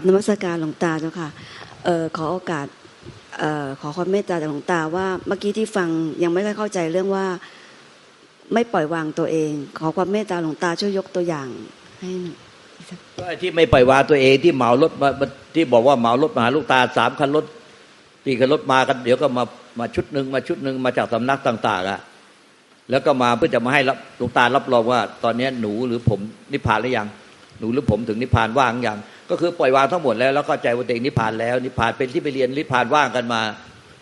กราบนมัสการหลวงตาเจ้าค่ะเอ่อขอโอกาสเอ่อขอความเมตตาจากหลวงตาว่าเมื่อกี้ที่ฟังยังไม่ได้เข้าใจเรื่องว่าไม่ปล่อยวางตัวเอง ขอความเมตตาหลวงตาช่วยยกตัวอย่างให้หน่อยก็ที่ไม่ปล่อยวางตัวเองที่เหมารถมาที่บอกว่าเหมารถมาหาลูกตาสามคันรถตีคันรถมากันเดี๋ยวก็มามาชุดหนึ่งมาชุดหนึ่งมาจากสำนักต่าง ๆอะแล้วก็มาเพื่อจะมาให้รับลูกตารับรองว่า ตอนนี้หนูหรือผมนิพพานหรือยังหนูหรือผมถึงนิพพานว่างยัง ก็คือปล่อยวางทั้งหมดแล้วแล้วก็ใจว่าตัวเองนิพพานแล้ว นิพพานเป็นที่ไปเรียนนิพพานว่างกันมา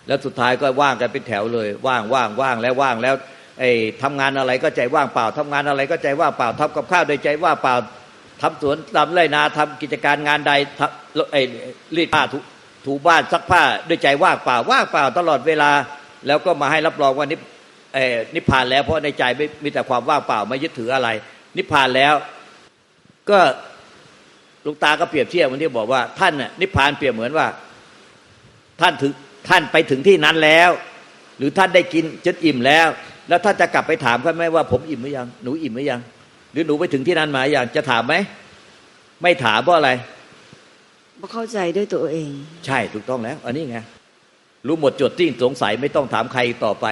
แล้วสุดท้ายก็ว่างกันเป็นแถวเลย ว่างว่างว่างแล้วว่างแล้วไอ้ทำงานอะไรก็ใจว่างเปล่าทำงานอะไรก็ใจว่างเปล่าทำกับข้าวโดยใจว่างเปล่าทำสวนทำไรนาทำกิจการงานใดทำไอ้รีดผ้าถูถูบ้านซักผ้าด้วยใจว่างเปล่าว่างเปล่าตลอดเวลา แล้วก็มาให้รับรองว่านิพเอ่อนิพพานแล้วเพราะในใจไม่มีแต่ความว่างเปล่าไม่ยึดถืออะไร นิพพานแล้ว ก็ ลุงตาก็เปรียบเทียบวันที่บอกว่าท่านน่ะนิพพานเปรียบเหมือนว่า ท่านถึงท่านไปถึงที่นั้นแล้ว หรือท่านได้กินจนอิ่มแล้ว แล้วท่านจะกลับไปถามเขาไหมว่า ผมอิ่มหรือยังหนูอิ่มหรือยัง หรือหนูไปถึงที่นั้นมาอย่างจะถามไหมไม่ถามเพราะอะไรเพราะเข้าใจด้วยตัวเอง ใช่ถูกต้องแล้ว อันนี้ไงรู้หมดจดที่สงสัยไม่ต้องถามใครต่อไป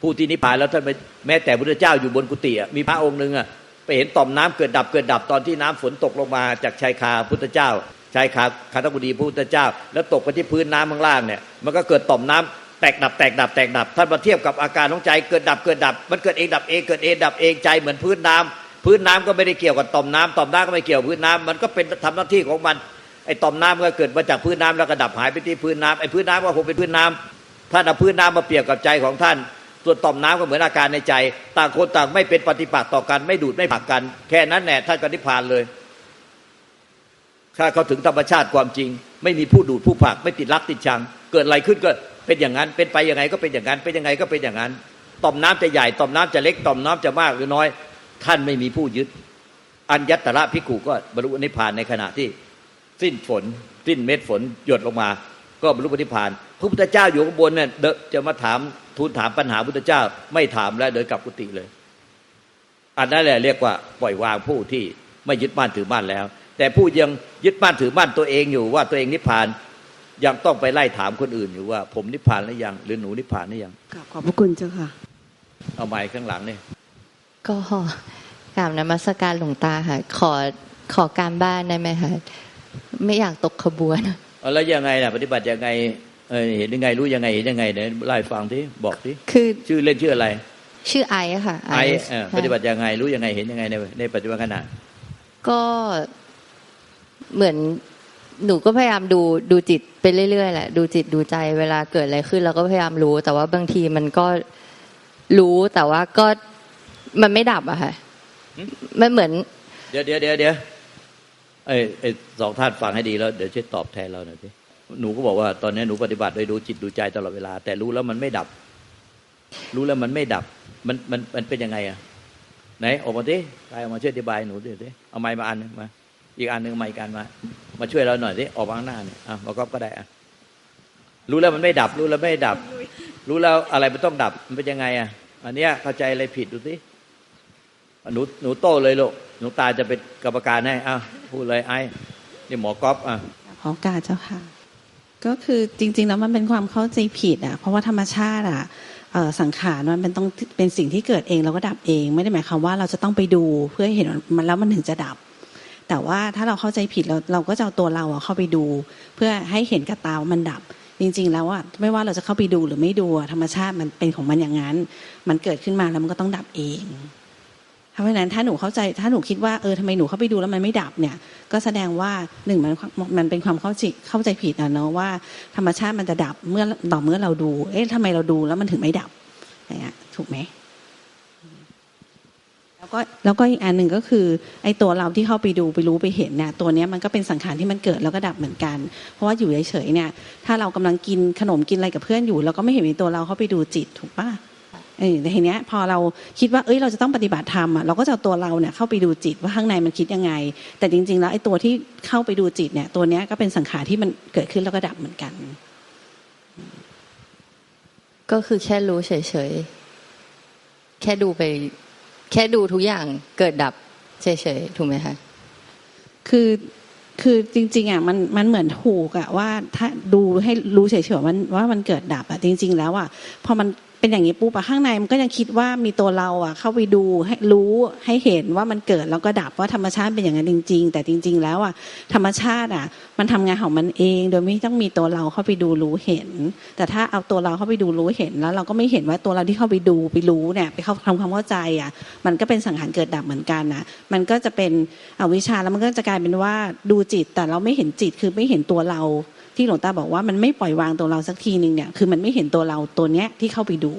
ผู้ที่นิพพานแล้วท่านไม่แม้แต่พระเจ้าอยู่บนกุฏิอะมีพระองค์หนึ่งอะ ไปเห็นต่อมน้ำเกิดดับเกิดดับตอนที่น้ำฝนตกลงมาจากชายคาพุทธเจ้าชายคาคาตบุดีพระพุทธเจ้า แล้วตกไปที่พื้นน้ำข้างล่างเนี่ยมันก็เกิดต่อมน้ำแตกดับแตกดับแตกดับท่านมาเทียบกับอาการของใจเกิดดับเกิดดับ มันเกิดเองดับเองเกิดเองดับเองใจเหมือนพื้นน้ำพื้นน้ำก็ไม่ได้เกี่ยวกับต่อมน้ำต่อมน้ำก็ไม่เกี่ยวกับพื้นน้ำมันก็เป็นทำหน้าที่ของมันไอ้ต่อมน้ำก็เกิดมาจากพื้นน้ำแล้วก็ดับหายไปที่พื้นน้ำไอ้พื้นน้ำก็คงเป็นพื้นน้ำท่านเอาพื้นน้ำมาเปรียบกับใจของท่าน ส่วนต่อมน้ำก็เหมือนอาการในใจ ต่างคนต่างไม่เป็นปฏิปักษ์ต่อกันไม่ดูดไม่ผักกัน แค่นั้นแหละท่านก็นิพพานเลยถ้าเขาถึงธรรมชาติความจริง ไม่มีผู้ดูดผู้ผักไม่ติดรักติดชัง เกิดอะไรขึ้นก็เป็นอย่างนั้น เป็นไปยังไงก็เป็นอย่างนั้น เป็นยังไงก็เป็นอย่างนั้น ต่อมน้ำจะใหญ่ ต่อมน้ำจะเล็ก ต่อมน้ำจะมากหรือน้อย ท่านไม่มีผู้ยึด อัญญตระพิกุก็บรรลุนิพพานในขณะที่ สิ้นฝน สิ้นเม็ดฝนหยดลงมา ก็บรรลุนิพพาน พระพุทธเจ้าอยู่ข้างบนเนี่ยจะมาถาม ทูลถามปัญหาพุทธเจ้าไม่ถามแล้วเดินกลับกุฏิเลย อันนั้นแหละเรียกว่าปล่อยวางผู้ที่ไม่ยึดมั่นถือมั่นแล้ว แต่ผู้ยังยึดมั่นถือมั่นตัวเองอยู่ว่าตัวเองนิพพานยังต้องไปไล่ถามคนอื่นอยู่ว่า ผมนิพพานหรือยัง หรือหนูนิพพานหรือยังกราบขอบพระคุณเจ้าค่ะ เอาไม้ข้างหลังเนี่ยก็กราบนมัสการหลวงตาค่ะ ขอขอการบ้านได้ไหมคะไม่อยากตกขบวนเอาแล้วยังไงล่ะ ปฏิบัติยังไง เออเห็นยังไงรู้ยังไงเห็นยังไงเนี่ยไล่ฟังที่บอกที่คือชื่อเล่นชื่ออะไร ชื่อไอซ์ค่ะไอ้ซ์เออค่ะปฏิบัติยังไงรู้ยังไงเห็นยังไงในในปัจจุบันขณะก็เหมือนหนูก็พยายามดูดูจิตไปเรื่อยๆแหละดูจิตดูใจเวลาเกิดอะไรขึ้นเราก็พยายามรู้ แต่ว่าบางทีมันก็รู้แต่ว่าก็มันไม่ดับอะค่ะหึมันเหมือน เดี๋ยวเดี๋ยวเดี๋ยวเดี๋ยวไอ้ไอ้สองท่านฟังให้ดีแล้ว เดี๋ยวช่วยตอบแทนเราหน่อยสิ หนูก็บอกว่าตอนนี้หนูปฏิบัติโดยดูจิตดูใจตลอดเวลา แต่รู้แล้วมันไม่ดับ รู้แล้วมันไม่ดับ มันมันมันเป็นยังไงอะไหนออกมาดิกายออกมาช่วยอธิบายหนูดิดิเอาไม้มาอันหนึงมา อีกอันหนึ่งไมาอีกอันมา มาช่วยเราหน่อยสิออกมาข้างหน้าเนี่ยอะมาก๊อฟก็ได้อะรู้แล้วมันไม่ดับ รู้แล้วไม่ดับ รู้แล้วอะไรมันต้องดับ มันเป็นยังไงอะอันเนี้ยเข้าใจอะไรผิดดูสิหนูหนูโตเลยลูกหนูตาจะเป็นกรรมการให้อ้าวพูดเลยไอ้นี่หมอก๊อฟอะขอโอกาเจ้าค่ะ ก็คือจริง ๆ แล้วมันเป็นความเข้าใจผิดอะเพราะว่าธรรมชาติอะสังขารมันเป็นต้องเป็นสิ่งที่เกิดเองแล้วก็ดับเอง ไม่ได้หมายความว่าเราจะต้องไปดูเพื่อเห็นมันแล้วมันถึงจะดับ แต่ว่าถ้าเราเข้าใจผิดเราเราก็จะเอาตัวเราอะเข้าไปดู เพื่อให้เห็นกับตาว่ามันดับ จริง ๆ แล้วอะไม่ว่าเราจะเข้าไปดูหรือไม่ดูธรรมชาติมันเป็นของมันอย่างนั้น มันเกิดขึ้นมาแล้วมันก็ต้องดับเอง เพราะฉะนั้นถ้าหนูเข้าใจถ้าหนูคิดว่าเออทำไมหนูเข้าไปดูแล้วมันไม่ดับเนี่ย ก็แสดงว่าหนึ่งมันมันเป็นความเข้าใจเข้าใจผิดนะเนาะว่าธรรมชาติมันจะดับเมื่อต่อเมื่อเราดู เอ๊ะทำไมเราดูแล้วมันถึงไม่ดับอย่างเงี้ยถูกไหมแล้วก็แล้วก็อีกอันหนึ่งก็คือไอ้ตัวเราที่เข้าไปดูไปรู้ไปเห็นเนี่ยตัวเนี้ยมันก็เป็นสังขารที่มันเกิดแล้วก็ดับเหมือนกัน เพราะว่าอยู่เฉยๆเนี่ย ถ้าเรากำลังกินขนมกินอะไรกับเพื่อนอยู่เราก็ไม่เห็นมีตัวเราเข้าไปดูจิตถูกปะ แต่ทีเนี้ยพอเราคิดว่าเอ้ยเราจะต้องปฏิบัติธรรมอะเราก็จะเอาตัวเราเนี่ยเข้าไปดูจิตว่าข้างในมันคิดยังไง แต่จริง ๆ แล้วไอ้ตัวที่เข้าไปดูจิตเนี่ย ตัวเนี้ยก็เป็นสังขารที่มันเกิดขึ้นแล้วก็ดับเหมือนกัน ก็คือแค่รู้เฉยๆแค่ดูไป แค่ดูทุกอย่างเกิดดับเฉยๆถูกไหมคะคือคือจริงๆอะมันมันเหมือนถูกอะว่าถ้าดูให้รู้เฉยๆว่ามันว่ามันเกิดดับอะจริง ๆ แล้วอะพอมัน เป็นอย่างนี้ปุ๊บอะข้างในมันก็ยังคิดว่ามีตัวเราอะเข้าไปดูให้รู้ให้เห็นว่ามันเกิดแล้วก็ดับว่าธรรมชาติเป็นอย่างนั้นจริง ๆ แต่จริง ๆ แล้วอะธรรมชาติอะมันทำงานของมันเอง โดยไม่ต้องมีตัวเราเข้าไปดูรู้เห็น แต่ถ้าเอาตัวเราเข้าไปดูรู้เห็นแล้ว เราก็ไม่เห็นว่าตัวเราที่เข้าไปดูไปรู้เนี่ยไปเข้าทำความเข้าใจอะมันก็เป็นสังขารเกิดดับเหมือนกันนะมันก็จะเป็นอวิชชาแล้วมันก็จะกลายเป็นว่าดูจิตแต่เราไม่เห็นจิตคือไม่เห็นตัวเรา ที่หลวงตาบอกว่ามันไม่ปล่อยวางตัวเราสักทีหนึ่งเนี่ยคือมันไม่เห็นตัวเราตัวเนี้ยที่เข้าไปดู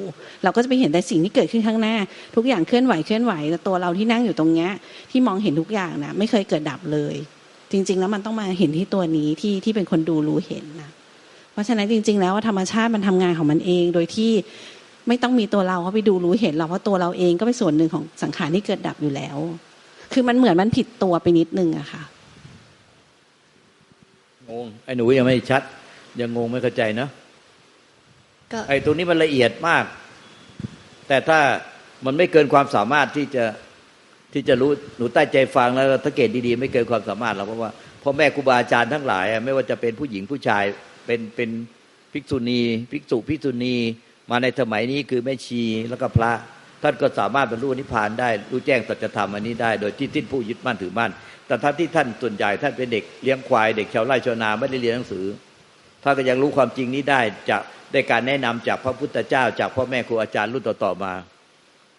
เราก็จะไปเห็นแต่สิ่งที่เกิดขึ้นข้างหน้า ทุกอย่างเคลื่อนไหวเคลื่อนไหวแต่ตัวเราที่นั่งอยู่ตรงเนี้ยที่มองเห็นทุกอย่างนะไม่เคยเกิดดับเลย จริง ๆ แล้วมันต้องมาเห็นที่ตัวนี้ที่ที่เป็นคนดูรู้เห็นนะเพราะฉะนั้นจริง ๆ แล้วธรรมชาติมันทำงานของมันเองโดยที่ไม่ต้องมีตัวเราเข้าไปดูรู้เห็นเราเพราะตัวเราเองก็เป็นส่วนหนึ่งของสังขารที่เกิดดับอยู่แล้ว คือมันเหมือนมันผิดตัวไปนิดนึงอะค่ะ งงไอ้หนูยังไม่ชัด ยังงงไม่เข้าใจเนอะก็ไอ้ตรงนี้มันละเอียดมาก แต่ถ้ามันไม่เกินความสามารถที่จะที่จะรู้หนูใต้ใจฟังแล้วสังเกตดีๆ ไม่เกินความสามารถหรอกเพราะว่าพ่อแม่ครูบาอาจารย์ทั้งหลายอะไม่ว่าจะเป็นผู้หญิงผู้ชายเป็นเป็นภิกษุณี ภิกษุภิกษุณี มาในสมัยนี้คือแม่ชีแล้วก็พระท่านก็สามารถบรรลุนิพพานได้รู้แจ้งสัจธรรมอันนี้ได้ โดยที่ทิ้นผู้ยึดมั่นถือมั่น แต่ท่านที่ท่านส่วนใหญ่ท่านเป็นเด็กเลี้ยงควายเด็กชาวไร่ชาวนาไม่ได้เรียนหนังสือถ้านก็ยังรู้ความจริงนี้ได้จากได้การแนะนำจากพระพุทธเจ้า จากพ่อแม่ครูอาจารย์รุ่นต่อๆมา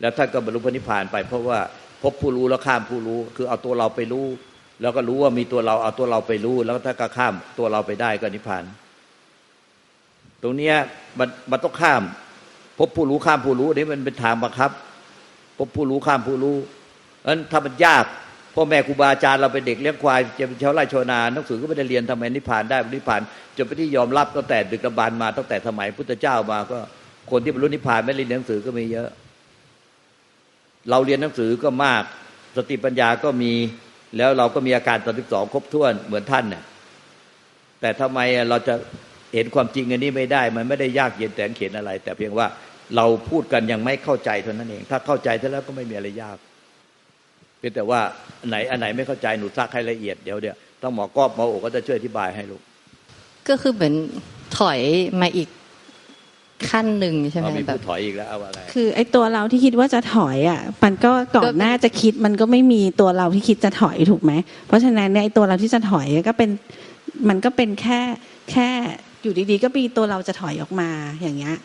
แล้วท่านก็บรรลุพระนิพพานไป เพราะว่าพบผู้รู้แล้วข้ามผู้รู้ คือเอาตัวเราไปรู้ แล้วก็รู้ว่ามีตัวเราเอาตัวเราไปรู้ แล้วถ้าก็ข้ามตัวเราไปได้ก็นิพพาน ตรงเนี้ยมันมันต้องข้าม พบผู้รู้ข้ามผู้รู้นี่มันเป็นทางบังคับ พบผู้รู้ข้ามผู้รู้นั้นถ้ามันยาก พ่อแม่ครูบาอาจารย์เราเป็นเด็กเลี้ยงควายจะเป็นชาวไร่ชาวนาหนังสือก็ไม่ได้เรียนทำไมนิพพานได้นิพพานจนไปที่ยอมรับตั้งแต่ดึกดำบรรมาตั้งแต่สมัยพุทธเจ้ามาก็คนที่บรรลุนิพพานไม่ได้เรียนหนังสือก็มีเยอะ เราเรียนหนังสือก็มาก สติปัญญาก็มีแล้วเราก็มีอาการตอนที่สองครบถ้วนเหมือนท่านเนี่ยแต่ทำไมเราจะเห็นความจริงอันนี้ไม่ได้ มันไม่ได้ยากเย็นแสนเข็นอะไร แต่เพียงว่าเราพูดกันยังไม่เข้าใจเท่านั้นเอง ถ้าเข้าใจแล้วก็ไม่มีอะไรยาก เพียงแต่ว่าอันไหนอันไหนไม่เข้าใจหนูซักให้ละเอียดเดี๋ยวเดี๋ยวต้องหมอกอบหมอโอก็จะช่วยอธิบายให้ลูกก็คือเหมือนถอยมาอีกขั้นหนึ่งใช่ไหมเอามีแบผู้บถอยอีกแล้วเอาอะไรคือไอ้ตัวเราที่คิดว่าจะถอยอะมันก็ก่อก็นหน้าจะคิดมันก็ไม่มีตัวเราที่คิดจะถอยถูกไหมเพราะฉะนั้นเนี่ยไอ้ตัวเราที่จะถอยก็เป็นมันก็เป็นแค่แค่อยู่ดีๆ ก็มีตัวเราจะถอยออกมาอย่างเงี้ย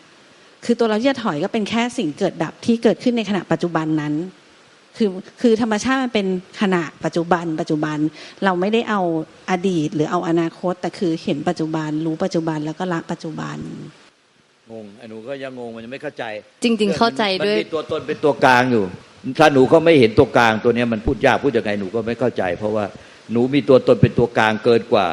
คือตัวเราที่จะถอยก็เป็นแค่สิ่งเกิดดับที่เกิดขึ้นในขณะปัจจุบันนั้น คือคือธรรมชาติมันเป็นขณะปัจจุบัน ปัจจุบันเราไม่ได้เอาอดีต หรือเอาอนาคต แต่คือเห็นปัจจุบัน รู้ปัจจุบันแล้วก็ละปัจจุบันงงไอ้หนูก็ยังงงมันยังไม่เข้าใจ จริง ๆ เข้าใจด้วยมันมีตัวตนเป็นตัวกลางอยู่ถ้าหนูก็ไม่เห็นตัวกลางตัวเนี้ยมันพูดยากพูดยังไงหนูก็ไม่เข้าใจ เพราะว่าหนูมีตัวตนเป็นตัวกลางเกินกว่า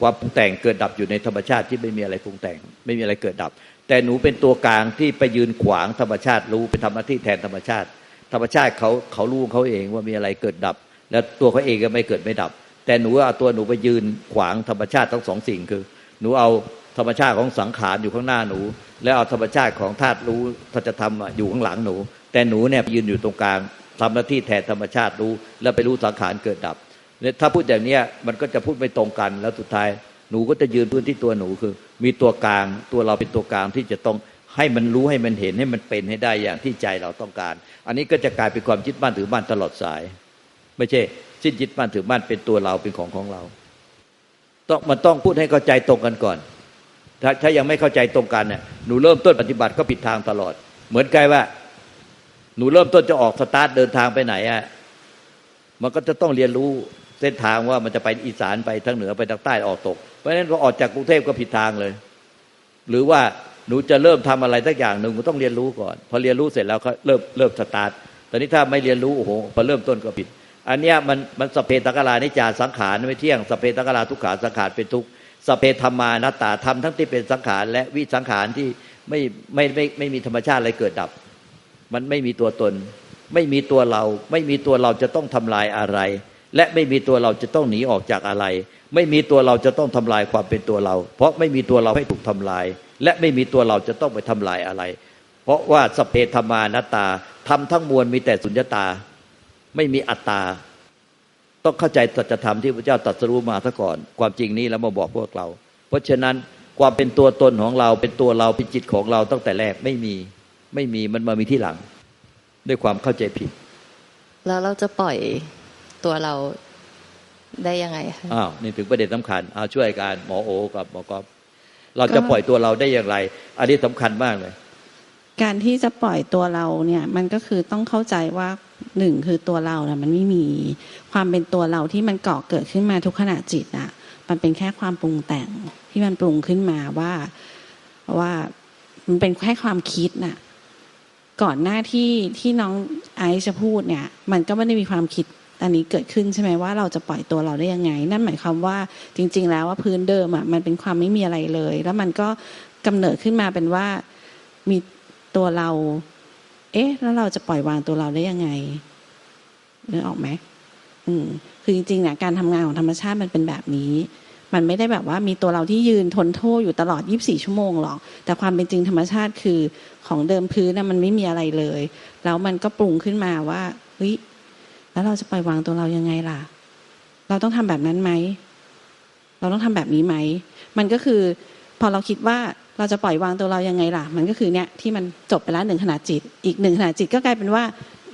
ความปรุงแต่งเกิดดับอยู่ในธรรมชาติที่ไม่มีอะไรปรุงแต่ง ไม่มีอะไรเกิดดับ แต่หนูเป็นตัวกลางที่ไปยืนขวางธรรมชาติรู้ไปทำหน้าที่แทนธรรมชาติ ธรรมชาติเขาเขารู้เขาเองว่ามีอะไรเกิดดับ แล้วตัวเขาเองก็ไม่เกิดไม่ดับ แต่หนูเอาตัวหนูไปยืนขวางธรรมชาติทั้งสองสิ่งคือ หนูเอาธรรมชาติของสังขารอยู่ข้างหน้าหนู แล้วเอาธรรมชาติของธาตุรู้ทัจธรรมอะอยู่ข้างหลังหนู แต่หนูเนี่ยยืนอยู่ตรงกลางทำหน้าที่แทนธรรมชาติรู้ แล้วไปรู้สังขารเกิดดับเนี่ยถ้าพูดอย่างเนี้ยมันก็จะพูดไม่ตรงกันแล้วสุดท้ายหนูก็จะยืนพื้นที่ตัวหนูคือ มีตัวกลางตัวเราเป็นตัวกลางที่จะต้อง ให้มันรู้ให้มันเห็นให้มันเป็นให้ได้อย่างที่ใจเราต้องการ อันนี้ก็จะกลายเป็นความยึดมั่นถือมั่นตลอดสาย ไม่ใช่สิ้นยึดมั่นถือมั่นเป็นตัวเราเป็นของของเราต้องมันต้องพูดให้เข้าใจตรงกันก่อน ถ้าถ้ายังไม่เข้าใจตรงกันเนี่ยหนูเริ่มต้นปฏิบัติก็ผิดทางตลอด เหมือนกันว่า หนูเริ่มต้นจะออกสตาร์ทเดินทางไปไหนอะมันก็จะต้องเรียนรู้เส้นทางว่ามันจะไปอีสานไปทางเหนือไปทางใต้ออกตก เพราะฉะนั้นพอออกจากกรุงเทพก็ผิดทางเลย หรือว่า หนูจะเริ่มทำอะไรสักอย่างหนึ่งก็ต้องเรียนรู้ก่อน พอเรียนรู้เสร็จแล้วก็เริ่มเริ่มสตาร์ทตอนนี้ถ้าไม่เรียนรู้โอ้โหพอเริ่มต้นก็ผิด อันเนี้ยมันมันสเพตกลานิจาสังขารไม่เที่ยงสเพตกลาทุกขาสังขารเป็นทุกสเพธรรมานัตาธรรมทั้งที่เป็นสังขารและวิสังขารที่ไม่ไม่ไม่ไม่มีธรรมชาติอะไรเกิดดับ มันไม่มีตัวตน ไม่มีตัวเรา ไม่มีตัวเราจะต้องทำลายอะไร และไม่มีตัวเราจะต้องหนีออกจากอะไร ไม่มีตัวเราจะต้องทำลายความเป็นตัวเรา เพราะไม่มีตัวเราให้ถูกทำลาย และไม่มีตัวเราจะต้องไปทำลายอะไร เพราะว่าสพเพธรรมานัตตาทำทั้งมวลมีแต่สุญญตา ไม่มีอัตตา ต้องเข้าใจสัจธรรมที่พระเจ้าตรัสรู้มาซะก่อน ความจริงนี้แล้วมาบอกพวกเรา เพราะฉะนั้นความเป็นตัวตนของเราเป็นตัวเราเป็นจิตของเราตั้งแต่แรกไม่มีไม่มีมันมามีที่หลัง ด้วยความเข้าใจผิด แล้วเราจะปล่อยตัวเราได้ยังไงคะอ้าวนี่ถึงประเด็นสำคัญเอาช่วยกันหมอโอ กับหมอกอฟ เราจะปล่อยตัวเราได้อย่างไร อันนี้สำคัญมากเลย การที่จะปล่อยตัวเราเนี่ยมันก็คือต้องเข้าใจว่าหนึ่งคือตัวเราน่ะมันไม่มีความเป็นตัวเราที่มันก่อเกิดขึ้นมาทุกขณะจิตอะ มันเป็นแค่ความปรุงแต่งที่มันปรุงขึ้นมาว่าว่ามันเป็นแค่ความคิดน่ะก่อนหน้าที่ที่น้องไอซ์จะพูดเนี่ย มันก็ไม่ได้มีความคิด อันนี้เกิดขึ้นใช่ไหมว่าเราจะปล่อยตัวเราได้ยังไง นั่นหมายความว่าจริง ๆ แล้วว่าพื้นเดิมอะมันเป็นความไม่มีอะไรเลย แล้วมันก็กำเนิดขึ้นมาเป็นว่ามีตัวเรา เอ๊ะ แล้วเราจะปล่อยวางตัวเราได้ยังไงนึกออกไหมอืมคือจริงๆเนี่ยการทำงานของธรรมชาติมันเป็นแบบนี้ มันไม่ได้แบบว่ามีตัวเราที่ยืนทนโทษอยู่ตลอด 24 ชั่วโมงหรอก แต่ความเป็นจริงธรรมชาติคือของเดิมพื้นน่ะมันไม่มีอะไรเลย แล้วมันก็ปรุงขึ้นมาว่าเฮ้ย แล้วเราจะปล่อยวางตัวเรายังไงล่ะ เราต้องทำแบบนั้นไหม เราต้องทำแบบนี้ไหม มันก็คือ พอเราคิดว่าเราจะปล่อยวางตัวเรายังไงล่ะ มันก็คือเนี่ยที่มันจบไปแล้วหนึ่งขณะจิต อีกหนึ่งขณะจิตก็กลายเป็นว่า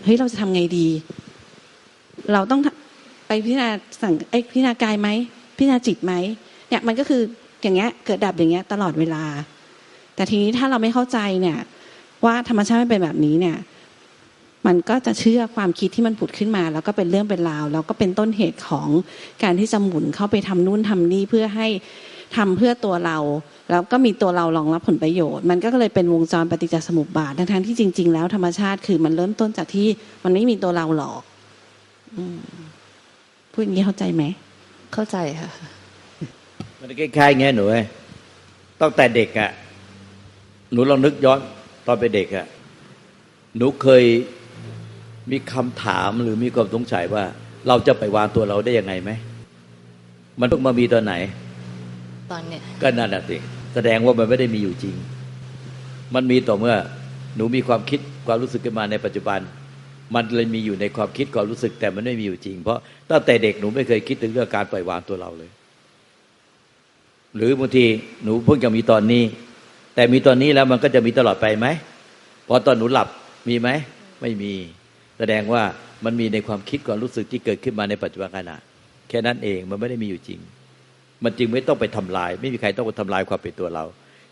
เฮ้ยเราจะทำไงดี เราต้องไปพิจารณาสั่งไอ้ยพิจารณากายไหมพิจารณาจิตไหมเนี่ยมันก็คืออย่างเงี้ยเกิดดับอย่างเงี้ยตลอดเวลา แต่ทีนี้ถ้าเราไม่เข้าใจเนี่ย ว่าธรรมชาติไมันเป็นแบบนี้เนี่ย มันก็จะเชื่อความคิดที่มันผุดขึ้นมา แล้วก็เป็นเรื่องเป็นราว แล้วก็เป็นต้นเหตุของการที่จะหมุนเข้าไปทำนู่นทำนี่เพื่อให้ทำเพื่อตัวเรา แล้วก็มีตัวเรารองรับผลประโยชน์ มันก็เลยเป็นวงจรปฏิจจสมุปบาททั้งๆที่จริง ๆ แล้วธรรมชาติคือมันเริ่มต้นจากที่มันไม่มีตัวเราหรอกอืมพูดอย่างนี้เข้าใจไหมเข้าใจค่ะมันคล้ายๆไงหนูเอ้ยตั้งแต่เด็กอะ่ะหนูลองนึกย้อนตอนเป็นเด็กอะ่ะหนูเคย มีคำถามหรือมีความสงสัยว่า เราจะไปวางตัวเราได้ยังไงไหม มันเพิ่งมามีตอนไหน ตอนเนี้ยก็นั่นแหะสิแสดงว่ามันไม่ได้มีอยู่จริง มันมีต่อเมื่อ หนูมีความคิดความรู้สึกขึ้นมาในปัจจุบัน มันเลยมีอยู่ในความคิดความรู้สึกแต่มันไม่มีอยู่จริง เพราะตั้งแต่เด็กหนูไม่เคยคิดถึงเรื่องการปล่อยวางตัวเราเลย หรือบางทีหนูเพิ่งจะมีตอนนี้ แต่มีตอนนี้แล้วมันก็จะมีตลอดไปไหมพอตอนหนูหลับมีไหมไม่มี แสดงว่ามันมีในความคิดความรู้สึกที่เกิดขึ้นมาในปัจจุบันขณะ แค่นั้นเองมันไม่ได้มีอยู่จริง มันจึงไม่ต้องไปทำลาย ไม่มีใครต้องไปทำลายความเป็นตัวเรา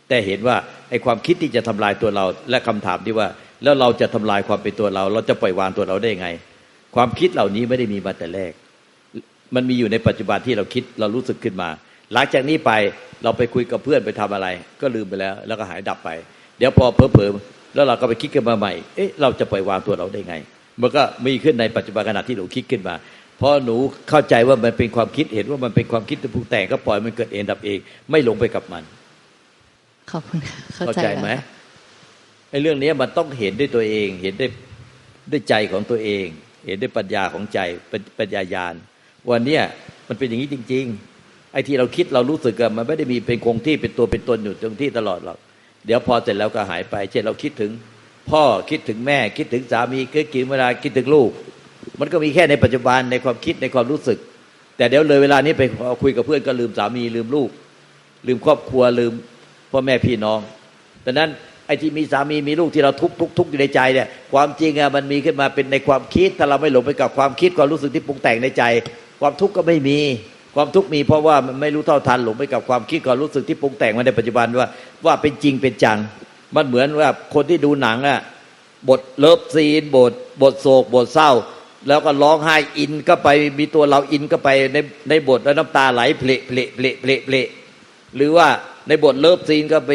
แต่เห็นว่าไอ้ความคิดที่จะทำลายตัวเรา และคำถามที่ว่าแล้วเราจะทำลายความเป็นตัวเรา เราจะปล่อยวางตัวเราได้ไง ความคิดเหล่านี้ไม่ได้มีมาแต่แรก มันมีอยู่ในปัจจุบันที่เราคิดเรารู้สึกขึ้นมา หลังจากนี้ไปเราไปคุยกับเพื่อนไปทำอะไร ก็ลืมไปแล้ว แล้วก็หายดับไป เดี๋ยวพอเพอเพอๆแล้วเราก็ไปคิดกันมาใหม่ เอ๊ะเราจะปล่อยวางตัวเราได้ไง มันก็มีขึ้นในปัจจุบันขณะที่หนูคิดขึ้นมาพอหนูเข้าใจว่ามันเป็นความคิดเห็นว่ามันเป็นความคิดที่ปรุงแต่งก็ปล่อยมันเกิดเองดับเอง ไม่หลงไปกับมัน ขอบคุณค่ะเข้าเข้าใจใจแล้วไหมค่ะไอ้เรื่องนี้มันต้องเห็นด้วยตัวเอง เห็นด้วยด้วยใจของตัวเอง เห็นด้วยปัญญาของใจเป็นปัญญายาณวันเนี้ยมันเป็นอย่างนี้จริง ๆ ไอ้ที่เราคิดเรารู้สึกอะมันไม่ได้มีเป็นคงที่เป็นตัวเป็นตนอยู่ตรงที่ตลอดหรอกเดี๋ยวพอเสร็จแล้วก็หายไป เช่นเราคิดถึง พ่อคิดถึงแม่คิดถึงสามีคิดถึงเวลาคิดถึงลูก มันก็มีแค่ในปัจจุบันในความคิดในความรู้สึก แต่เดี๋ยวเลยเวลานี้ไปคุยกับเพื่อนก็ลืมสามีลืมลูก ลืมครอบครัวลืมพ่อแม่พี่น้องดังนั้นไอ้ที่มีสามีมีลูกที่เราทุกทุกทุกอยู่ในใจเนี่ยความจริงอะมันมีขึ้นมาเป็นในความคิด ถ้าเราไม่หลงไปกับความคิดความรู้สึกที่ปรุงแต่งในใจ ความทุกข์ก็ไม่มีความทุกข์มีเพราะว่ามันไม่รู้เท่าทันหลงไปกับความคิดความรู้สึกที่ปรุงแต่งมาในปัจจุบันว่าว่าเป็นจริงเป็นจัง มันเหมือนว่าคนที่ดูหนังอะบทเลิฟซีนบทบทโศกบทเศร้า แล้วก็ร้องไห้อินก็ไปมีตัวเราอินก็ไปในในบทแล้วน้ำตาไหลเพลเพลเพลเพลเพลหรือว่าในบทเลิฟซีนก็ไป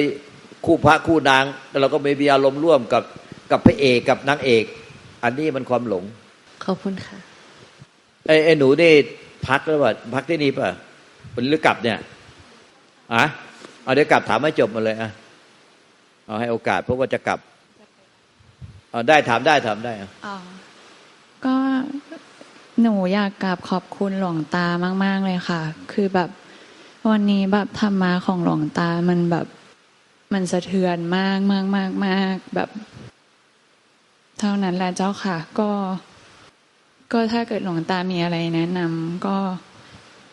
คู่พระคู่นางแล้วเราก็ไม่มีอารมณ์ร่วมกับกับพระเอกกับนางเอก อันนี้มันความหลงขอบคุณค่ะไอ้ไอ้หนูนี่พักแล้วป่ะพักที่นี่ป่ะหรือกลับเนี่ยอะเอาเดี๋ยวกลับถามให้จบมาเลยอะ เอาให้โอกาสเพราะว่าจะกลับเอาได้ถามได้ถามได้อ๋อก็หนูอยากกราบขอบคุณหลวงตามาก ๆ เลยค่ะ คือแบบวันนี้แบบธรรมะของหลวงตามันแบบมันสะเทือนมากมากมากมากแบบ เท่านั้นแหละเจ้าค่ะ ก็ ก็ถ้าเกิดหลวงตามีอะไรแนะนำก็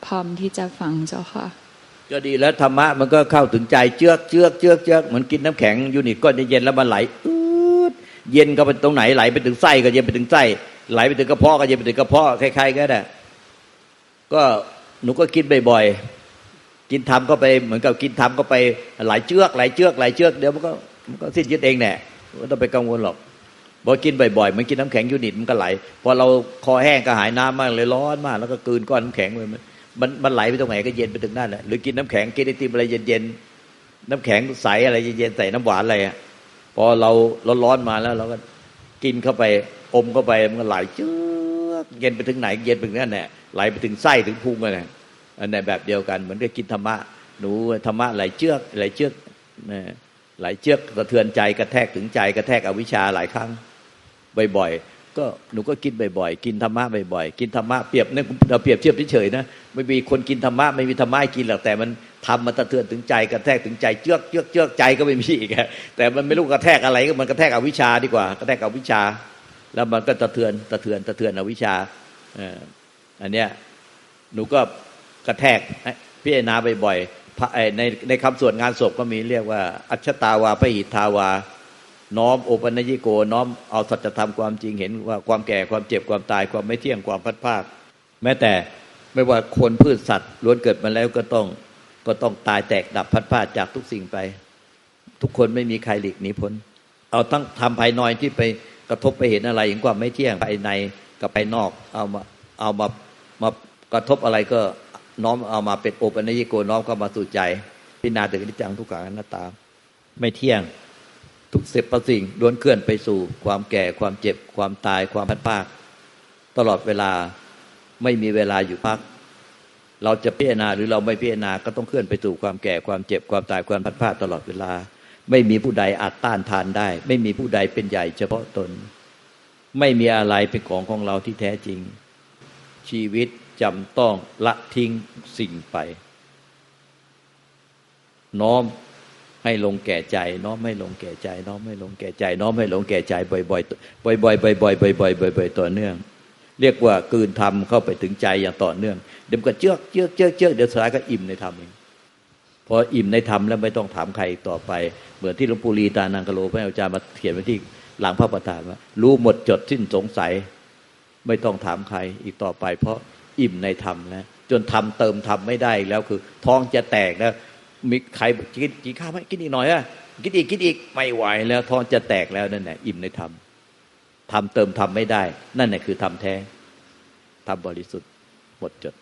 พร้อมที่จะฟังเจ้าค่ะ ก็ดีแล้วธรรมะมันก็เข้าถึงใจเจือกเจือกเจือกเจือกเหมือนกินน้ำแข็งยูนิตก้อนเย็นๆแล้วมันไหลอืดเย็นก็ไปตรงไหนไหลไปถึงไส้ก็เย็นไปถึงไส้ไหลไปถึงกระเพาะก็เย็นไปถึงกระเพาะคล้ายๆกันแหละก็หนูก็กินบ่อยๆกินทำก็ไปเหมือนกับกินทำก็ไปไหลเจือกไหลเจือกไหลเจือกเดี๋ยวมันก็มันก็สิ้นยึดเองแน่ไม่ต้องไปกังวลหรอกพอกินบ่อยๆเหมันกินน้ำแข็งยูนิตมันก็ไหลพอเราคอแห้งก็หายน้ำมากเลยร้อนมาก แล้วก็กืนก้อนน้ำแข็งไปมัน มันมันไหลไปตรงไหนก็เย็นไปถึงนั่นแหละหรือกินน้ำแข็งกินไอติมอะไรเย็นๆน้ำแข็งใสอะไรเย็นๆใส่น้ำหวานอะไรอะพอเราร้อนๆมาแล้ว เราก็กินเข้าไปอมเข้าไปมันก็ไหลเจือกเย็นไปถึงไหน เย็นไปถึงนั่นแหละไหลไปถึงไส้ถึงพุงเลยอันในแบบเดียวกันเหมือนกับกินธรรมะหนูธรรมะไหลเจือกไหลเจือกนะไหลเจือกสะเทือนใจกระแทกถึงใจกระแทกอวิชชาหลายครั้งบ่อยๆ ก็หนูก็กินบ่อยๆ กินธรรมะบ่อยๆ กินธรรมะเปรียบเนี่ยเราเปรียบเทียบเฉยๆนะ ไม่มีคนกินธรรมะไม่มีธรรมะกินหรอกแต่มันทำมันสะเทือนถึงใจกระแทกถึงใจเจือกเจือกเจือกใจก็ไม่มีอีกแต่มันไม่รู้กระแทกอะไรก็มันกระแทกอวิชชาดีกว่ากระแทกอวิชชา แล้วมันก็สะเทือนสะเทือนสะเทือนอวิชชาอันเนี้ยหนูก็กระแทกพิจารณาบ่อยๆในในคำสวดงานศพก็มีเรียกว่า อัชตาวาพหิทาวา น้อมโอปัญญิโก น้อมเอาสัจธรรมความจริงเห็นว่าความแก่ความเจ็บความตายความไม่เที่ยงความพัดภาค แม้แต่ไม่ว่าคนพืชสัตว์ล้วนเกิดมาแล้วก็ต้องก็ต้องตายแตกดับพัดภาคจากทุกสิ่งไป ทุกคนไม่มีใครหลีกหนีพ้น เอาทั้งทำภายนอยที่ไปกระทบไปเห็นอะไรเห็นความไม่เที่ยงภายในกับภายนอก เอามาเอามามากระทบอะไรก็น้อมเอามาเป็นโอปัญญิโกน้อมเข้ามาสู่ใจพิจารณาถึงนิจจังทุกขังอนัตตา ไม่เที่ยง ทุกเสพประสิ่งล้วนเคลื่อนไปสู่ ความแก่ความเจ็บ ความตายความพัดภาคตลอดเวลาไม่มีเวลาอยู่พัก เราจะพิจารณาหรือเราไม่พิจารณาก็ต้องเคลื่อนไปสู่ความแก่ความเจ็บความตายความพัดภาคตลอดเวลา ไม่มีผู้ใดอาจต้านทานได้ ไม่มีผู้ใดเป็นใหญ่เฉพาะตน ไม่มีอะไรเป็นของของเราที่แท้จริง ชีวิตจำต้องละทิ้งสิ่งไป น้อม ให้ลงแก่ใจน้อมให้ลงแก่ใจ น้อมให้ลงแก่ใจ น้อมให้ลงแก่ใจ บ่อยๆบ่อยๆบ่อยๆบ่อยๆบ่อยๆต่อเนื่อง เรียกว่ากืนทำเข้าไปถึงใจอย่างต่อเนื่อง เดี๋ยวก็เจือกเจือกเจือกเจือกเดี๋ยวสุดท้ายก็อิ่มในธรรมเองพออิ่มในธรรมแล้วไม่ต้องถามใครต่อไป เหมือนที่หลวงปู่ลีตานังกะโลพระอาจารย์มาเขียนไว้ที่หลังพระประธานว่ารู้หมดจดสิ้นสงสัย ไม่ต้องถามใครอีกต่อไป เพราะอิ่มในธรรมนะจนทำเติมธรรมไม่ได้แล้วคือ ท้องจะแตกแล้ว มีใครกินกินข้าวไหมกินอีกหน่อยอะกินอีกกินอีกไม่ไหวแล้วท้องจะแตกแล้วนั่นแหละอิ่มในธรรมทำเติมธรรมไม่ได้ นั่นแหละคือธรรมแท้ธรรมบริสุทธิ์หมดจด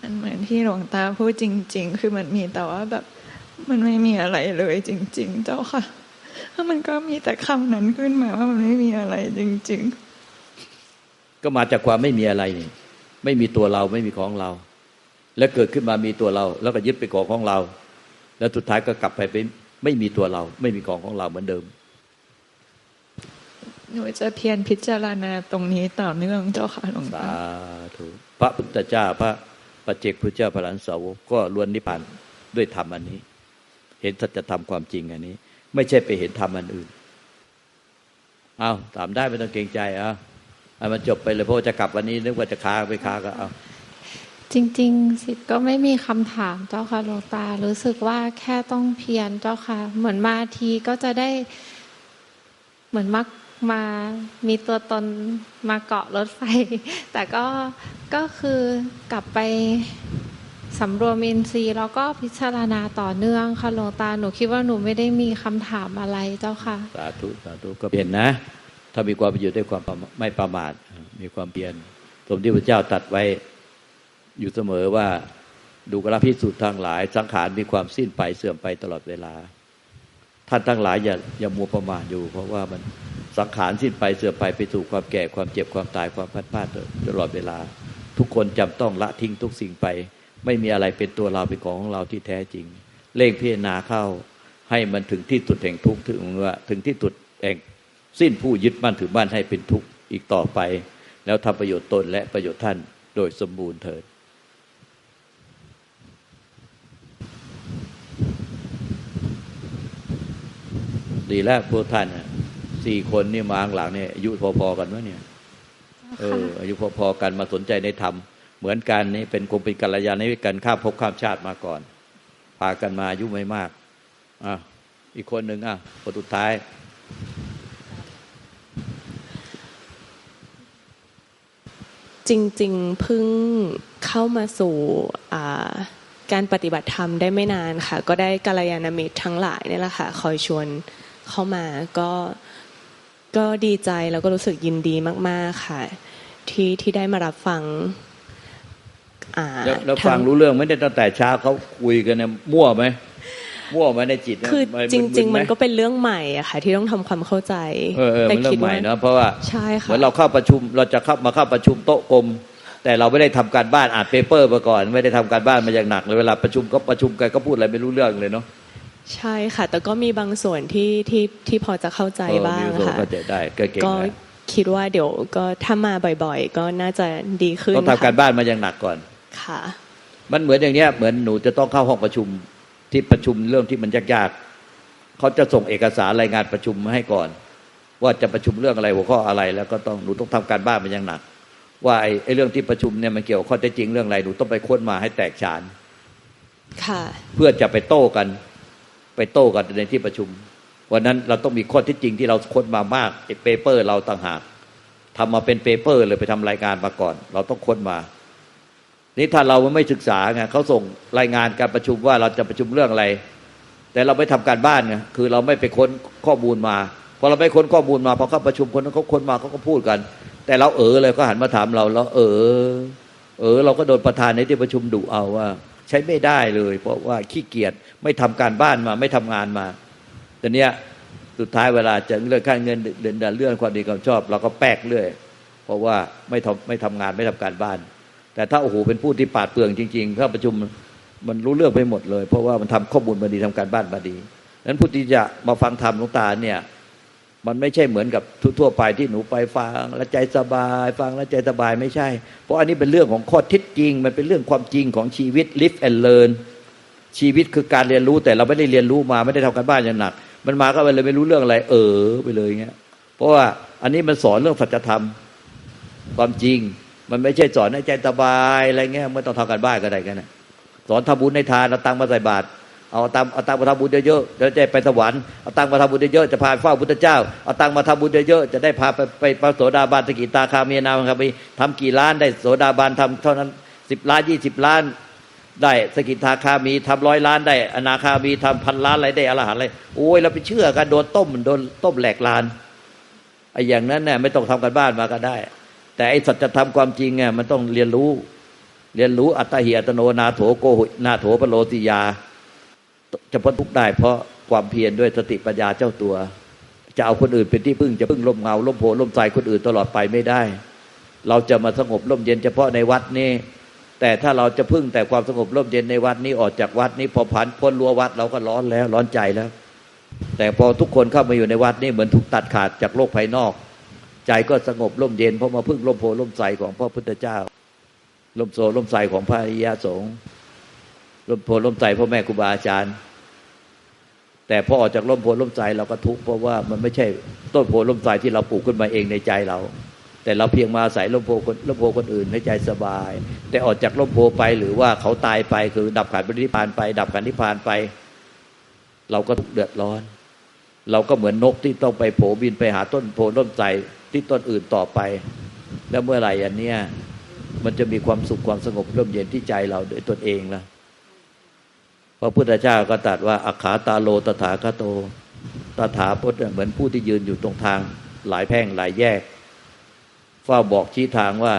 มันเหมือนที่หลวงตาพูดจริง ๆ คือมันมีแต่ว่าแบบ มันไม่มีอะไรเลยจริง ๆ เจ้าค่ะแล้วมันก็มีแต่คำนั้นขึ้นมาว่ามันไม่มีอะไรจริงก็มาจากความไม่มีอะไรนี่ไม่มีตัวเราไม่มีของเรา แล้วเกิดขึ้นมามีตัวเรา แล้วก็ยึดไปของของเรา แล้วสุดท้ายก็กลับไปเป็นไม่มีตัวเรา ไม่มีของของเราเหมือนเดิมๆหนูจะเพียรพิจารณาตรงนี้ต่อเนื่องเจ้าค่ะหลวงสาตาธุพระพุทธเจ้าพระปัจเจกพุทธเจ้าพระหลานสาวกก็ล้วนนิพพานด้วยธรรมอันนี้ เห็นสัจธรรมความจริงอันนี้ ไม่ใช่ไปเห็นธรรมอันอื่นเอาถามได้ไม่ต้องเกรงใจเอาเอามันจบไปเลยเพราะว่าจะกลับวันนี้นึกว่าจะค้าไปค้าก็เอา จริง ๆ สิทธิ์ก็ไม่มีคำถามเจ้าค่ะหลวงตา รู้สึกว่าแค่ต้องเพียรเจ้าค่ะ เหมือนมาทีก็จะได้ เหมือนมักมามีตัวตนมาเกาะรถไฟ แต่ก็ก็คือกลับไปสำรวมอินทรีย์แล้วก็พิจารณาต่อเนื่องค่ะหลวงตาหนูคิดว่าหนูไม่ได้มีคำถามอะไรเจ้าค่ะสาธุสาธุก็เปลี่ยนนะ ถ้ามีความประโยชน์ด้วยความไม่ประมาทมีความเพียรสมที่พระเจ้าตัดไว้ อยู่เสมอว่าดูกระพิสูจน์ทั้งหลาย สังขารมีความสิ้นไปเสื่อมไปตลอดเวลา ท่านทั้งหลายอย่าอย่ามัวประมาทอยู่ เพราะว่ามันสังขารสิ้นไปเสื่อมไปไปสู่ความแก่ความเจ็บความตายความพัดพลาดตลอดเวลา ทุกคนจำต้องละทิ้งทุกสิ่งไป ไม่มีอะไรเป็นตัวเราเป็นของของเราที่แท้จริงเล่งพิจารณาเข้าให้มันถึงที่สุดแห่งทุกข์ถึงว่าถึงที่สุดแห่งสิ้นผู้ยึดมั่นถือมั่นให้เป็นทุกข์อีกต่อไป แล้วทำประโยชน์ตนและประโยชน์ท่านโดยสมบูรณ์เถิด ดีแล้วพวกท่านน่ะสี่คนนี่มาข้างหลังเนี่ยอายุพอๆกันวะเนี่ย เออ อายุพอๆกันมาสนใจในธรรมเหมือนกันนี่เป็นคงเป็นกัลยาณมิตรกันข้ามภพข้ามชาติมาก่อน พากันมาอายุไม่มากอะอีกคนหนึ่งอะคนสุดท้ายจริงๆเพิ่งเข้ามาสู่อ่าการปฏิบัติธรรมได้ไม่นานค่ะ ก็ได้กัลยาณมิตรทั้งหลายเนี่ยแหละค่ะ คอยชวน เข้ามาก็ก็ดีใจแล้วก็รู้สึกยินดีมาก ๆ ค่ะ ที่ที่ได้มารับฟังอ่าแล้วแล้วทั้ฟังรู้เรื่องไหม่ได้ตั้งแต่เช้าเขาคุยกันเนี่ยมั่วไหมมั่วไหมในจิตเนี่ยคือมันจริงๆไหมันก็เป็นเรื่องใหม่อะค่ะ ที่ต้องทำความเข้าใจเออเออมันเรื่องใหม่เนอะเพราะว่าใช่เหค่ะมือนเราเข้าประชุมเราจะเข้ามาเข้าประชุมโต๊ะกลม แต่เราไม่ได้ทำการบ้านอ่านเปเปอร์มาก่อน ไม่ได้ทำการบ้านมาอย่างหนักเลยเวลาประชุมก็ประชุมกันก็พูดอะไรไม่รู้เรื่องเลยเนาะ ใช่ค่ะ แต่ก็มีบางส่วนที่ที่ที่พอจะเข้าใจเออบ้างมีส่วนค่ะเข้าใจได้ก็เก่งก็แล้วคิดว่าเดี๋ยวก็ถ้ามาบ่อยๆ ก็น่าจะดีขึ้นต้องทำการบ้านมาอย่างหนักก่อนค่ะ มันเหมือนอย่างเนี้ยเหมือนหนูจะต้องเข้าห้องประชุมที่ประชุมเรื่องที่มันยากๆเขาจะส่งเอกสารรายงานประชุมมาให้ก่อน ว่าจะประชุมเรื่องอะไรหัวข้ออะไร แล้วก็ต้องหนูต้องทำการบ้านมาอย่างหนัก ว่าไอ้ไอ้เรื่องที่ประชุมเนี่ยมันเกี่ยวกับข้อเท็จจริงเรื่องอะไรหนูต้องไปค้นมาให้แตกฉานค่ะ เพื่อจะไปโต้กัน ไปโต้กันในที่ประชุม วันนั้นเราต้องมีข้อท็จจริงที่เราค้นมามากไอ้เปเปอร์ เราต่างหากทำมาเป็นเปเปอร์เลยไปทำรายงานมาก่อน เราต้องค้นมา นี่ถ้าเราไม่ศึกษาไงเขาส่งรายงานการประชุมว่าเราจะประชุมเรื่องอะไร แต่เราไม่ทำการบ้านไงคือเราไม่ไปค้นข้อมูลมาพอเราไม่ค้นข้อมูลมาพอเข้าประชุมคนนั้นเขาค้นมาเขาก็พูดกัน แต่เราเออเลยก็หันมาถามเราแล้วเออ เออ เราก็โดนประธานในที่ประชุมดุเอาว่า ใช้ไม่ได้เลย เพราะว่าขี้เกียจ ไม่ทำการบ้านมา ไม่ทำงานมาแต่เนี้ยสุดท้ายเวลาจะเลื่อนขั้นเงินเดือนเดือนเลื่อนความดีความชอบ เราก็แป๊กเรื่อยเพราะว่าไม่ทำไม่ทำงานไม่ทำการบ้าน แต่ถ้าโอ้โหเป็นผู้ที่ปาดเปลืองจริงๆเข้าประชุมมันรู้เรื่องไปหมดเลย เพราะว่ามันทำข้อมูลมาดีทำการบ้านมาดีนั้นผู้ที่จะมาฟังธรรมหลวงตาเนี่ยมันไม่ใช่เหมือนกับทั่วไปที่หนูไปฟังแล้วใจสบาย ฟังแล้วใจสบายไม่ใช่ เพราะอันนี้เป็นเรื่องของข้อเท็จจริง มันเป็นเรื่องความจริงของชีวิต live and learn ชีวิตคือการเรียนรู้แต่เราไม่ได้เรียนรู้มาไม่ได้ทำการบ้านอย่างหนัก มันมาก็เลยไม่รู้เรื่องอะไร เออไปเลยเงี้ยเพราะว่าอันนี้มันสอนเรื่องสัจธรรมความจริง มันไม่ใช่สอนให้ใจสบายอะไรเงี้ยไม่ต้องทำการบ้านก็ได้กันนะสอนทำบุญในทานเอาตังมาใส่บาตรเอาตังเอาตังมาทำบุญเยอะๆเดี๋ยวจะไปสวรรค์เอาตังมาทำบุญเยอะๆจะพาเฝ้าพุทธเจ้าเอาตังมาทำบุญเยอะๆจะได้พาไปไปพระโสดาบันสกิตาคามีนาคามีทำกี่ล้านได้โสดาบันทำเท่านั้นสิบล้านยี่สิบล้าน ได้สกิทาคามีทำร้อยล้านได้ อนาคามีทำพันล้านอะไรได้อรหันต์อะไรโอ้ยเราไปเชื่อกันโดนต้มโดนต้มแหลกลานไอ้อย่างนั้นเนี่ยไม่ต้องทำกันบ้านมาก็ได้ แต่ไอ้สัจธรรมความจริงเนี่ยมันต้องเรียนรู้ เรียนรู้อัตหิอัตโนนาโถโกหุนาโถปโลติยา จะพ้นทุกข์ได้ เพราะความเพียรด้วยสติปัญญาเจ้าตัว จะเอาคนอื่นเป็นที่พึ่งจะพึ่งลมเงาลมโพล่มใจคนอื่นตลอดไปไม่ได้ เราจะมาสงบร่มเย็นเฉพาะในวัดนี้ แต่ถ้าเราจะพึ่งแต่ความสงบร่มเย็นในวัดนี้ออกจากวัดนี้พอผ่านพ้นรั้ววัดเราก็ร้อนแล้วร้อนใจแล้ว แต่พอทุกคนเข้ามาอยู่ในวัดนี้เหมือนถูกตัดขาดจากโลกภายนอก ใจก็สงบร่มเย็นเพราะมาพึ่งร่มโพร่มใสของพระพุทธเจ้าร่มโซร่มใสของพระอริยสงฆ์ร่มโพร่มใสพ่อแม่ครูบาอาจารย์ แต่พอออกจากร่มโพร่มใสเราก็ทุกข์เพราะว่ามันไม่ใช่ต้นโพร่มใสที่เราปลูกขึ้นมาเองในใจเรา แต่เราเพียงมาอาศัยร่มโพคนร่มโพคนอื่นให้ใจสบาย แต่ออกจากร่มโพไปหรือว่าเขาตายไปคือดับขันปรินิพานไป ดับขันนิพพานไป เราก็ทุกเดือดร้อน เราก็เหมือนนกที่ต้องไปโผบินไปหาต้นโพร่มใสที่ต้นอื่นต่อไป แล้วเมื่อไหร่อันเนี้ยมันจะมีความสุขความสงบร่มเย็นที่ใจเราโดยตนเองละพระพุทธเจ้าก็ตรัสว่าอัคขาตาโลตถาคโต ตถาคตเนี่ยเหมือนผู้ที่ยืนอยู่ตรงทางหลายแพร่งหลายแยก เฝ้าบอกชี้ทางว่า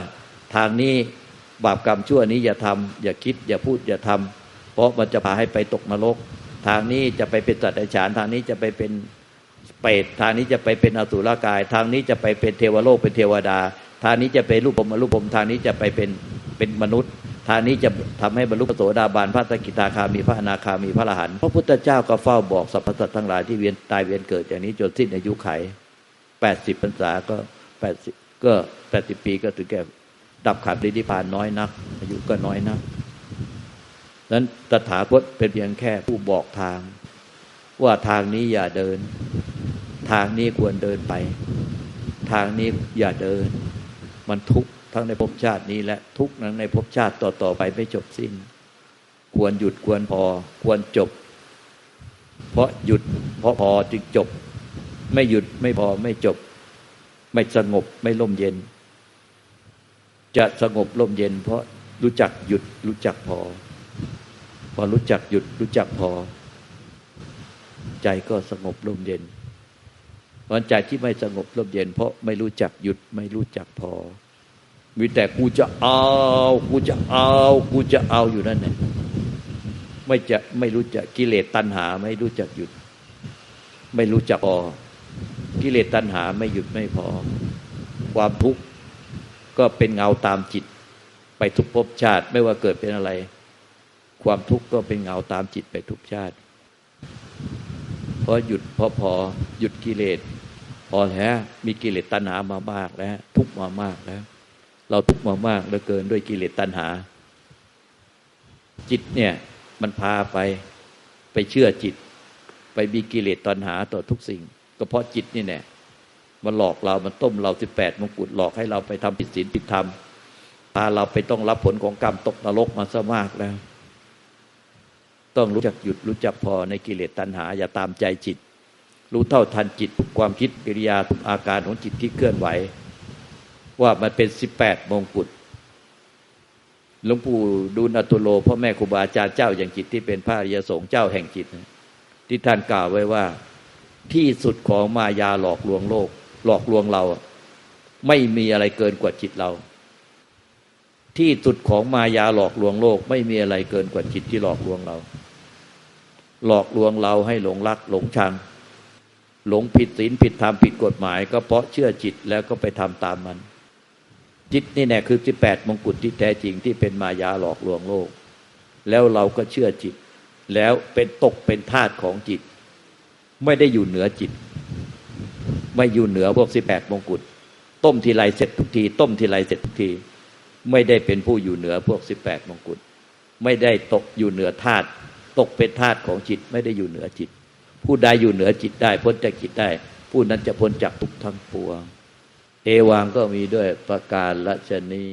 ทางนี้บาปกรรมชั่วนี้อย่าทำอย่าคิด อย่าพูดอย่าทำเพราะมันจะพาให้ไปตกนรก ทางนี้จะไปเป็นสัตว์เดรัจฉานทางนี้จะไปเป็นเปรตทางนี้จะไปเป็นอสุรกาย ทางนี้จะไปเป็นเทวโลกเป็นเทวดา ทางนี้จะเป็นรูปผมรูปผมทางนี้จะไปเป็นเป็นมนุษย์ ทางนี้จะทำให้บรรลุพระโสดาบันพระสกิทาคามีพระอนาคามีพระอรหันต์พระพุทธเจ้าก็เฝ้าบอกสรรพสัตว์ทั้งหลายที่เวียนตายเวียนเกิดอย่างนี้จนสิ้นอายุไขแปดสิบพรรษาก็แปดสิบ ก็แปดสิบปีก็ถึงแก่ดับขันปรินิพพานน้อยนัก อายุก็น้อยนักนั้นตถาคตเป็นเพียงแค่ผู้บอกทาง ว่าทางนี้อย่าเดิน ทางนี้ควรเดินไป ทางนี้อย่าเดิน มันทุกข์ทั้งในภพชาตินี้และทุกข์ทั้งในภพชาติต่อๆไปไม่จบสิ้น ควรหยุดควรพอ ควรจบ เพราะหยุดเพราะพอจึงจบ ไม่หยุดไม่พอไม่จบ ไม่สงบไม่ร่มเย็น จะสงบร่มเย็น เพราะรู้จักหยุดรู้จักพอ พอรู้จักหยุดรู้จักพอ ใจก็สงบร่มเย็นวันใจที่ไม่สงบร่มเย็น เพราะไม่รู้จักหยุดไม่รู้จักพอ มีแต่กูจะเอากูจะเอากูจะเอาอยู่นั่นแหละไม่จะไม่รู้จักกิเลสตัณหา ไม่รู้จักหยุด ไม่รู้จักพอ กิเลสตัณหาไม่หยุดไม่พอ ความทุกข์ก็เป็นเงาตามจิต ไปทุกภพชาติไม่ว่าเกิดเป็นอะไร ความทุกข์ก็เป็นเงาตามจิตไปทุกชาติ เพราะหยุดพราะพอหยุดกิเลสพอแท้มีกิเลสตัณหามามากแล้ว ทุกมามากแล้ว เราทุกมามากเหลือเกินด้วยกิเลสตัณหา จิตเนี่ยมันพาไปไปเชื่อจิต ไปมีกิเลสตัณหาต่อทุกสิ่ง ก็เพราะจิตนี่แน่มันหลอกเรา มันต้มเราสิบแปดมงกุฎหลอกให้เราไปทำผิดศีลผิดธรรมพาเราไปต้องรับผลของกรรมตกนรกมาซะมากแล้ว ต้องรู้จักหยุดรู้จักพอในกิเลสตัณหา อย่าตามใจจิต รู้เท่าทันจิตทุกความคิดกิริยาทุกอาการของจิตที่เคลื่อนไหว ว่ามันเป็นสิบแปดมงกุฎหลวงปู่ดูลอตุโลพ่อแม่ครูบาอาจารย์เจ้าอย่างจิตที่เป็นพระอริยสงฆ์เจ้าแห่งจิต ที่ท่านกล่าวไว้ว่า ที่สุดของมายาหลอกลวงโลก หลอกลวงเรา ไม่มีอะไรเกินกว่าจิตเรา ที่สุดของมายาหลอกลวงโลก ไม่มีอะไรเกินกว่าจิตที่หลอกลวงเรา หลอกลวงเราให้หลงรักหลงชัง หลงผิดศีลผิดธรรมผิดกฎหมาย ก็เพราะเชื่อจิตแล้วก็ไปทำตามมัน จิตนี่แน่คือสิบแปดมงกุฎที่แท้จริงที่เป็นมายาหลอกลวงโลก แล้วเราก็เชื่อจิต แล้วเป็นตกเป็นทาสของจิต ไม่ได้อยู่เหนือจิต ไม่อยู่เหนือพวกสิบแปดมงกุฎต้มทีไรเสร็จทุกที ต้มทีไรเสร็จทุกที ไม่ได้เป็นผู้อยู่เหนือพวกสิบแปดมงกุฎไม่ได้ตกอยู่เหนือธาตุตกเป็นธาตุของจิต ไม่ได้อยู่เหนือจิต ผู้ใดอยู่เหนือจิตได้ พ้นจากจิตได้ ผู้นั้นจะพ้นจากทุกทั้งปวง เอวังก็มีด้วยประการละชนี